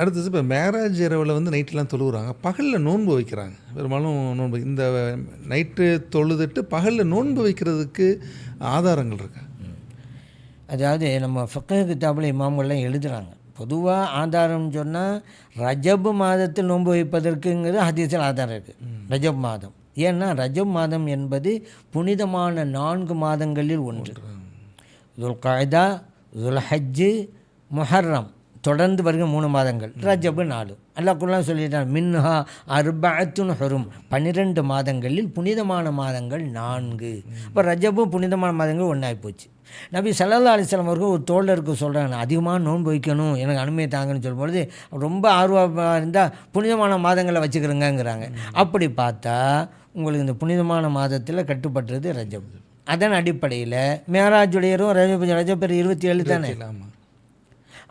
இப்போ மேரேஜ் இரவில் வந்து நைட்லாம் தொழுகிறாங்க பகலில் நோன்பு வைக்கிறாங்க. பெரும்பாலும் நோன்பு. இந்த நைட்டு தொழுதுட்டு பகலில் நோன்பு வைக்கிறதுக்கு ஆதாரங்கள் இருக்கா? அதாவது நம்ம ஃபக்கஹ் கிதாபில் இமாம்கள்லாம் எழுதுகிறாங்க பொதுவாக ஆதாரம் சொன்னால் ரஜப் மாதத்தில் நோன்பு வைப்பதற்குங்கிறது ஹதீஸில் ஆதாரம் இருக்குது ரஜப் மாதம். ஏன்னா ரஜப் மாதம் என்பது புனிதமான நான்கு மாதங்களில் ஒன்று. துல் காய்தா துல் ஹஜ்ஜு முஹர்ரம். தொடர்ந்து வருகிற மூணு மாதங்கள். ரஜபு நாலு. அல்லாக்குல்லாம் சொல்லிட்டான் மின்ஹா அர்பத்துன் ஹொரும். பன்னிரெண்டு மாதங்களில் புனிதமான மாதங்கள் நான்கு. இப்போ ரஜபும் புனிதமான மாதங்கள் ஒன்றாகி போச்சு நபி சல்லா அலிஸ்லாம் அவர்கள் ஒரு தோழருக்கு சொல்கிறாங்க அதிகமாக நோன்பு வைக்கணும் எனக்கு அனுமதி தாங்கன்னு சொல்லும்பொழுது ரொம்ப ஆர்வமாக இருந்தால் புனிதமான மாதங்களை வச்சுக்கிறேங்கங்கிறாங்க. அப்படி பார்த்தா உங்களுக்கு இந்த புனிதமான மாதத்தில் கட்டுப்பட்டுறது ரஜப். அதன் அடிப்படையில் மேராஜுடையரும் ரஜப் ரஜப் பேர் இருபத்தி ஏழு தானே? ஆமாம்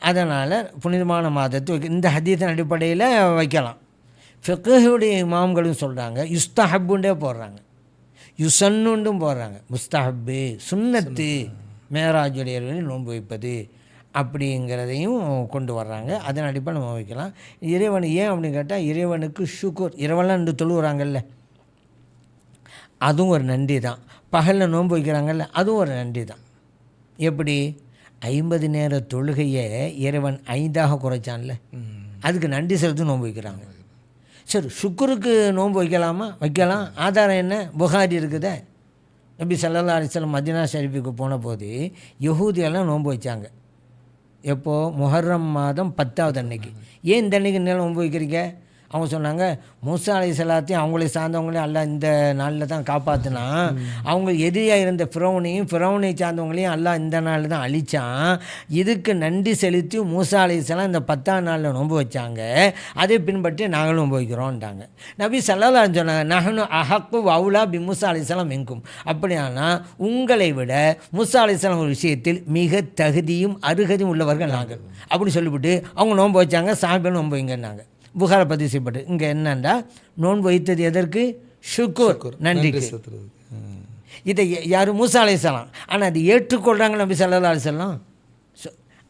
அதனால் புனிதமான மாதத்தை வைக்க இந்த ஹதீஸின் அடிப்படையில் வைக்கலாம். ஃபிக்குடைய இமாம்களும் சொல்கிறாங்க யுஸ்தஹப்புண்டே போடுறாங்க. யுசன்னுண்டும் போடுறாங்க முஸ்தஹப்பு சுன்னத்து மேராஜுடையவர்களில் நோன்பு வைப்பது அப்படிங்கிறதையும் கொண்டு வர்றாங்க. அதன் அடிப்படை நம்ம வைக்கலாம். இறைவன் ஏன் அப்படின்னு கேட்டால் இறைவனுக்கு ஷுக்குர் இரவெல்லாம் ரெண்டு தொழுகிறாங்கல்ல அதுவும் ஒரு நன்றி தான் பகலில் நோன்பு வைக்கிறாங்கல்ல அதுவும் ஒரு நன்றி தான் எப்படி? ஐம்பது நேர தொழுகையை இறைவன் ஐந்தாக குறைச்சான்ல? அதுக்கு நன்றி செலுத்தி நோன்பு வைக்கிறாங்க. சரி சுக்குருக்கு நோன்பு வைக்கலாமா? வைக்கலாம். ஆதாரம் என்ன? புகாரி இருக்குதே. நபி சல்லல்லா அலிஸ்லாம் மதினா ஷரீஃபுக்கு போன போது யகூதியெல்லாம் நோன்பு வச்சாங்க. எப்போது முஹர்ரம் மாதம் பத்தாவது அன்னைக்கு. ஏன் இந்த அன்னைக்கு நோன்பு வைக்கிறீங்க? அவங்க சொன்னாங்க மூசா அலை சலாத்தையும் அவங்களை சார்ந்தவங்களையும் அல்ல இந்த நாளில் தான் காப்பாற்றினா அவங்க எதிரியாக இருந்த ஃபிரௌனையும் ஃபிரௌனை சார்ந்தவங்களையும் அல்லா இந்த நாளில் தான் அழித்தான் இதுக்கு நன்றி செலுத்தி மூசா அலை சலாம் இந்த பத்தாம் நாளில் நோன்பு வச்சாங்க. அதை பின்பற்றி நாங்களும் நோன்பு வைக்கிறோன்ட்டாங்க நபி சல்லல்லா சொன்னாங்க நகனு அஹக்கு வவுலா பி மூசா அலிசலாம் எங்கும் அப்படியானா உங்களை விட மூசா அலிஸ்லாம் ஒரு விஷயத்தில் மிக தகுதியும் அருகதியும் உள்ளவர்கள் நாங்கள். அப்படி சொல்லிவிட்டு அவங்க நோன்பு வச்சாங்க சாப்பிட்டு நோன்பு வைங்கன்னாங்க. புகாரை பதிவு செய்யப்பட்டு. இங்கே என்னண்டா நோன்பு வைத்தது எதற்கு? ஷுக்கூர். ம். இதை யார் மூசா அலைசலாம் ஆனால் அது ஏற்றுக்கொள்கிறாங்க நபி சல்லா அலிசல்லாம்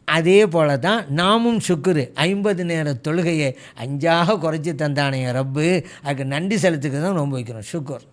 அதே போல தான் நாமும் சுக்குரு ஐம்பது நேர தொழுகையை அஞ்சாக குறைச்சி தந்தானே ரப்பு. அதுக்கு நன்றி செலுத்துக்கு தான் நோன்பு வைக்கிறோம். சுக்குர்